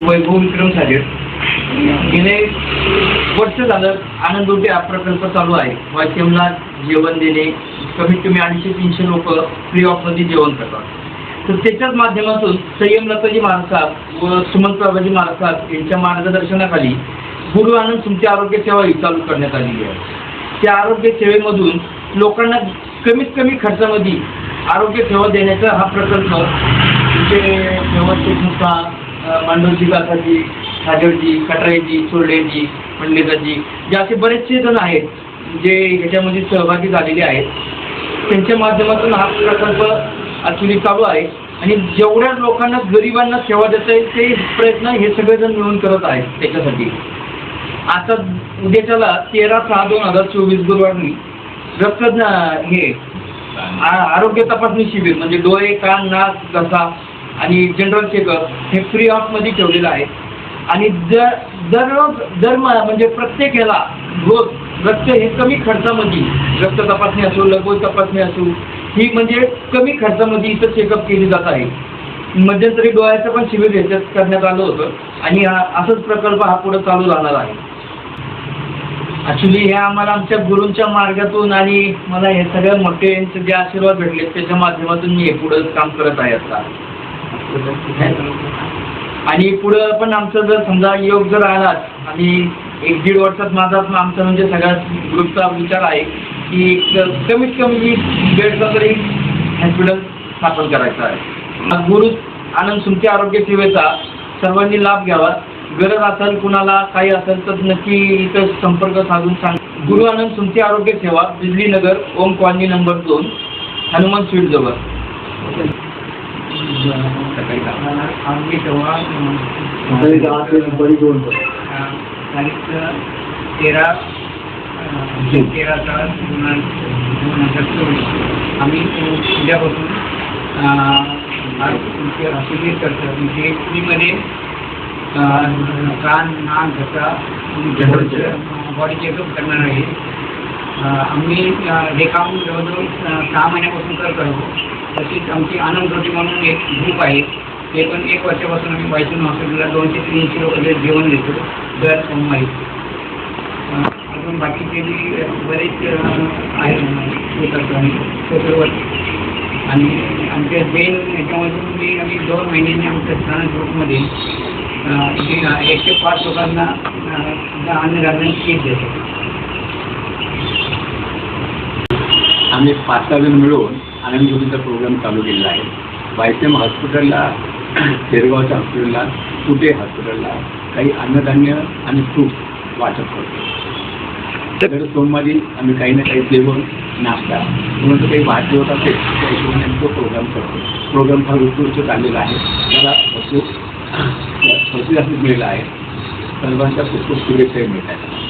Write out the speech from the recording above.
वैभव विक्रम साजेड गेले वर्ष झालं आनंद हा प्रकल्प चालू आहे. वाशिमला जेवण देणे कमीत कमी अडीचशे तीनशे लोक फ्री ऑफमध्ये जेवण करतात. तर त्याच्याच माध्यमातून संयम लताजी महाराज व सुमंत बाबाजी महाराज यांच्या मार्गदर्शनाखाली गुरु आनंद तुमची आरोग्य सेवा ही चालू करण्यात आलेली आहे. त्या आरोग्य सेवेमधून लोकांना कमीत कमी खर्चामध्ये आरोग्य सेवा देण्याचा हा प्रकल्प तुमचे व्यवस्थित नुसता मांडवजी गाथाजी साजरजी कटराईजी चोरडेजी पंडिताजी जे असे बरेचसे जण आहेत जे ह्याच्यामध्ये सहभागी झालेले आहेत. त्यांच्या माध्यमातून हा प्रकल्प ॲक्च्युली चालू आहे. आणि जेवढ्या लोकांना गरिबांना सेवा देता येईल ते प्रयत्न हे सगळेजण मिळून करत आहेत त्याच्यासाठी. आता उद्याच्याला तेरा सहा दोन हजार चोवीस गुरुवारी रक्त हे आरोग्य तपासणी शिबिर म्हणजे डोळे कान नाक घसा आणि जनरल चेकअप हे फ्री ऑफमध्ये ठेवलेलं आहे. आणि जर दररोज दर म्हणजे प्रत्येक ह्याला रोज रक्त हे कमी खर्चामध्ये रक्त तपासणी असो लघु तपासणी असो ही म्हणजे कमी खर्चामध्ये इथं चेकअप केली जात आहे. मध्यंतरी डोळ्याचं पण शिबिर ह्याच्यात करण्यात आलं होतं. आणि हा असाच प्रकल्प हा पुढे चालू राहणार आहे. ॲक्च्युली हे आम्हाला आमच्या गुरूंच्या मार्गातून आणि मला हे सगळ्या मोठे यांचे जे आशीर्वाद भेटले त्याच्या माध्यमातून मी हे पुढं काम करत आहे आता. आणि पुढं पण आमचं जर समजा योग जर आलात आणि एक दीड वर्षात माझा आमचा म्हणजे सगळ्या ग्रुपचा विचार आहे की कमीत कमी बेडचा तरी हॉस्पिटल स्थापन करायचं आहे. गुरु आनंद सुमती आरोग्य सेवेचा सर्वांनी लाभ घ्यावा. गरज असेल कुणाला काही असेल तर नक्की इथं संपर्क साधून सांग. गुरु आनंद सुमती आरोग्य सेवा बिजली नगर ओम कॉलनी नंबर दोन हनुमान स्वीट जवळ. सकाळी दहा. तेव्हा बरी दोन तारीख तेरा तेरा तास दोन हजार चोवीस आम्ही उद्यापासून अं, करतो म्हणजे फ्रीमध्ये कान नाक घसा बॉडी चेकअप करणार आहे आम्ही हे काम जवळजवळ सहा महिन्यापासून करत आहोत तशीच आमची आनंद रोटी म्हणून एक ग्रुप आहे. ते पण एक वर्षापासून आम्ही वायसून हॉस्पिटलला दोनशे तीनशे लोक जेवण देतो दर सोमवारी अजून बाकीचे बी बरेच आहेत. हे करतो आम्ही आणि आमच्या बेन याच्यामधून मी आम्ही दोन महिन्यांनी आमच्या स्थान ग्रुपमध्ये एकशे पाच लोकांना अन्नधान्य किट देतो. आम्ही पाच सहा जण मिळून आनंद योगीचा प्रोग्राम चालू केलेला आहे. वायसेम हॉस्पिटलला शेरगावच्या हॉस्पिटलला कुठे हॉस्पिटलला काही अन्नधान्य आणि फ्रूट वाटप करतो. तर सोमवारी आम्ही काही ना काही जेवण नाश्ता म्हणून काही होत असेल त्या हिशोबाने आम्ही तो प्रोग्राम करतो. प्रोग्राम फार उत्कृष्ट चाललेला आहे. त्याला भरपूर प्रतिसाद मिळाला आहे. सर्वांच्या खूप खूप शुभेच्छाही मिळत आहेत